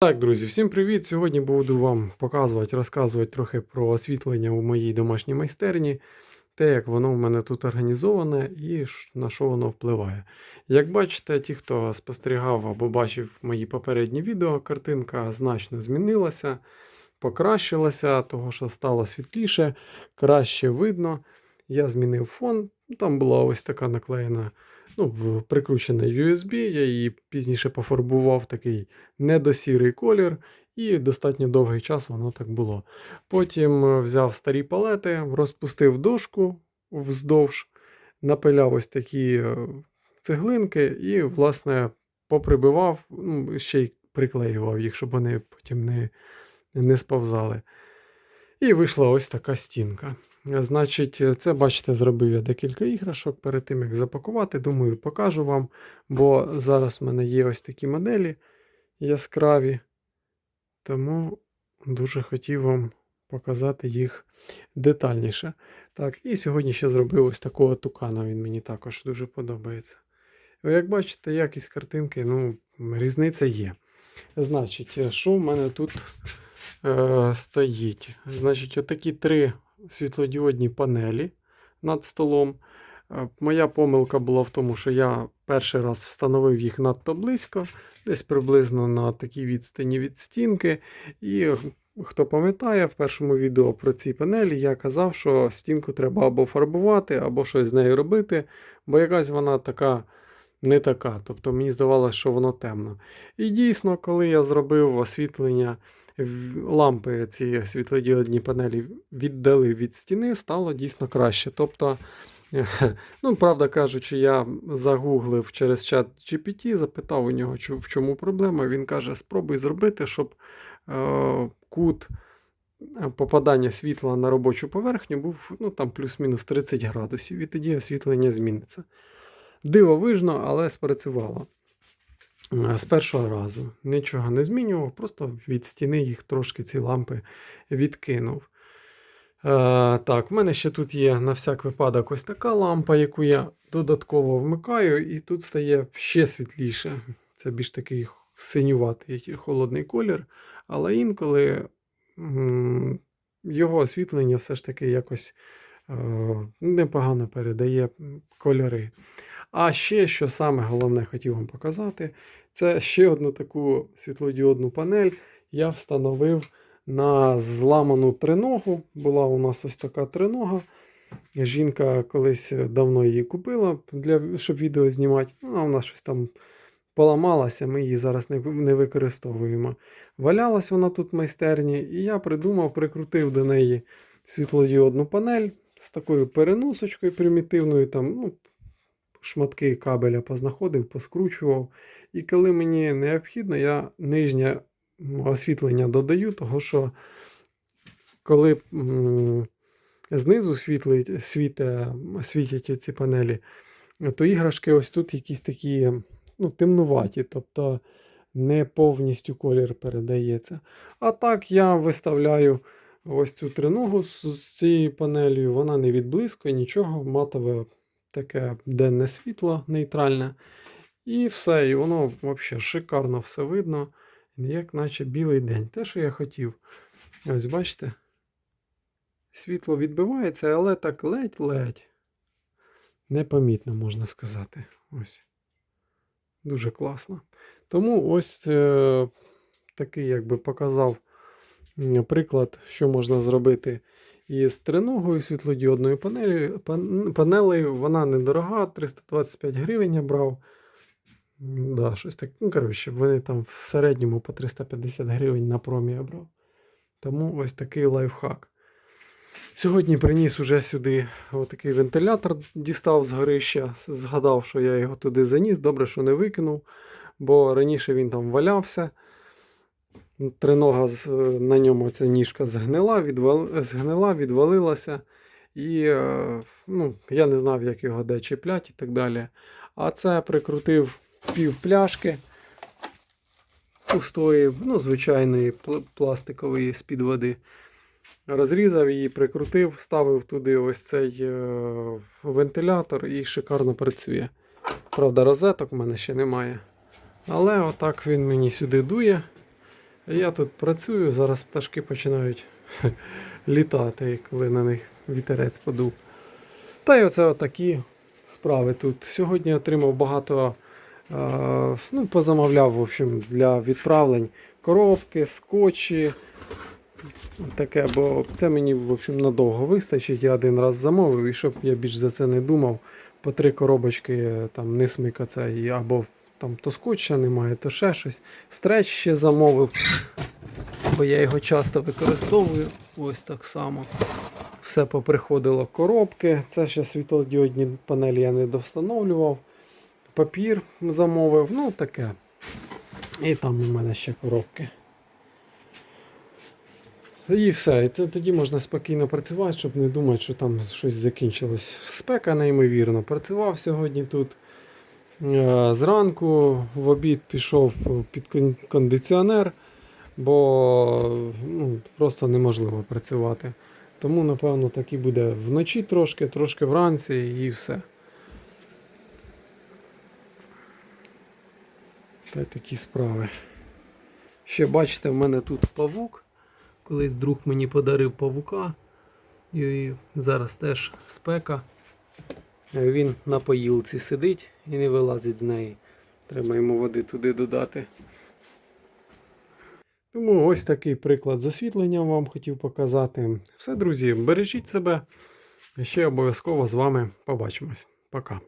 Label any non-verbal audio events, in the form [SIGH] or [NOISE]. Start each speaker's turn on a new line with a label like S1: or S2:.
S1: Так, друзі, всім привіт! Сьогодні буду вам показувати, розказувати трохи про освітлення у моїй домашній майстерні, те, як воно в мене тут організоване і на що воно впливає. Як бачите, ті, хто спостерігав або бачив мої попередні відео, картинка значно змінилася, покращилася, того що стало світліше, краще видно. Я змінив фон. Там була ось така наклеєна, ну, прикручена USB, я її пізніше пофарбував такий недосірий колір, і достатньо довгий час воно так було. Потім е, взяв старі палети, розпустив дошку вздовж, напиляв ось такі е, цеглинки і, власне, поприбивав, ну, ще й приклеював їх, щоб вони потім не, не сповзали. І вийшла ось така стінка. Значить, це, бачите, зробив я декілька іграшок перед тим, як запакувати. Думаю, покажу вам. Бо зараз в мене є ось такі моделі яскраві. Тому дуже хотів вам показати їх детальніше. Так, і сьогодні ще зробив ось такого тукана. Він мені також дуже подобається. Ви Як бачите, якість картинки, ну, різниця є. Значить, що в мене тут е, стоїть? Значить, отакі три світлодіодні панелі над столом. Е, Моя помилка була в тому, що я перший раз встановив їх надто близько, десь приблизно на такій відстані від стінки. І хто пам'ятає, в першому відео про ці панелі я казав, що стінку треба або фарбувати, або щось з нею робити, бо якась вона така не така. Тобто мені здавалося, що воно темно. І дійсно, коли я зробив освітлення, лампи ці світлодіодні панелі віддали від стіни, стало дійсно краще. Тобто, [LAUGHS] ну, правда кажучи, я загуглив через чат GPT, запитав у нього, в чому проблема. Він каже: спробуй зробити, щоб е, кут е, попадання світла на робочу поверхню був ну, там плюс-мінус 30 градусів, і тоді освітлення зміниться. Дивовижно, але спрацювало. Е, З першого разу нічого не змінював, просто від стіни їх трошки ці лампи відкинув. Е, так, в мене ще тут є на всяк випадок ось така лампа, яку я додатково вмикаю, і тут стає ще світліше. Це більш такий синюватий холодний колір, але інколи м, його освітлення все ж таки якось е, непогано передає кольори. А ще, що саме головне хотів вам показати, це ще одну таку світлодіодну панель я встановив на зламану триногу. Була у нас ось така тринога. Жінка колись давно її купила, для, щоб відео знімати. Вона у нас щось там поламалася, ми її зараз не, не використовуємо. Валялась вона тут в майстерні, і я придумав, прикрутив до неї світлодіодну панель з такою переносочкою примітивною. там, ну, Шматки кабеля познаходив, поскручував. І коли мені необхідно, я нижнє освітлення додаю, того що коли знизу світлить, світять ці панелі, то іграшки ось тут якісь такі ну, темнуваті, тобто не повністю колір передається. А так я виставляю ось цю триногу з цією панелью, вона не відблискує нічого, матове таке денне світло нейтральне. І все, і воно взагалі шикарно все видно, як наче білий день. Те, що я хотів. Ось бачите? Світло відбивається, але так ледь-ледь. Непомітно, можна сказати. Ось. Дуже класно. Тому ось е, такий, якби показав приклад, що можна зробити із триногою світлодіодною панелею. Панелею. Вона недорога, 325 гривень я брав. Да, щось так. Ну, коротше, вони там в середньому по 350 гривень на промі я брав. Тому ось такий лайфхак. Сьогодні приніс уже сюди отакий вентилятор, дістав з горища, згадав, що я його туди заніс. Добре, що не викинув, бо раніше він там валявся. Тринога з, на ньому ця ніжка згнила, відвал, згнила, відвалилася. І е, ну, я не знав, як його де чіплять і так далі. А це прикрутив пів пляшки пустої, ну, звичайної пластикової з-під води. Розрізав її, прикрутив, ставив туди ось цей е, вентилятор і шикарно працює. Правда, розеток в мене ще немає. Але отак він мені сюди дує. Я тут працюю, зараз пташки починають [LAUGHS] літати, коли на них вітерець подув. Та й оце отакі справи тут. Сьогодні отримав багато, ну, позамовляв, в общем, для відправлень коробки, скотчі. Таке, бо це мені в общем, надовго вистачить. Я один раз замовив, і щоб я більш за це не думав, по три коробочки там не смикаться, або там то скотча немає, то ще щось. Стреч ще замовив, бо я його часто використовую. Ось так само. Все поприходило коробки. Це ще світлодіодні панелі я не довстановлював. Папір замовив, ну таке. І там у мене ще коробки. І все. І це тоді можна спокійно працювати, щоб не думати, що там щось закінчилось. Спека неймовірно. Працював сьогодні тут. Е, Зранку в обід пішов під кондиціонер, бо ну, просто неможливо працювати. Тому, напевно, так і буде вночі трошки, трошки вранці і все. Та такі справи. Ще бачите, в мене тут павук. Колись друг мені подарив павука. І зараз теж спека. Він на поїлці сидить і не вилазить з неї. Треба йому води туди додати. Тому ось такий приклад засвітлення вам хотів показати. Все, друзі, бережіть себе. Ще обов'язково з вами побачимось. Пока.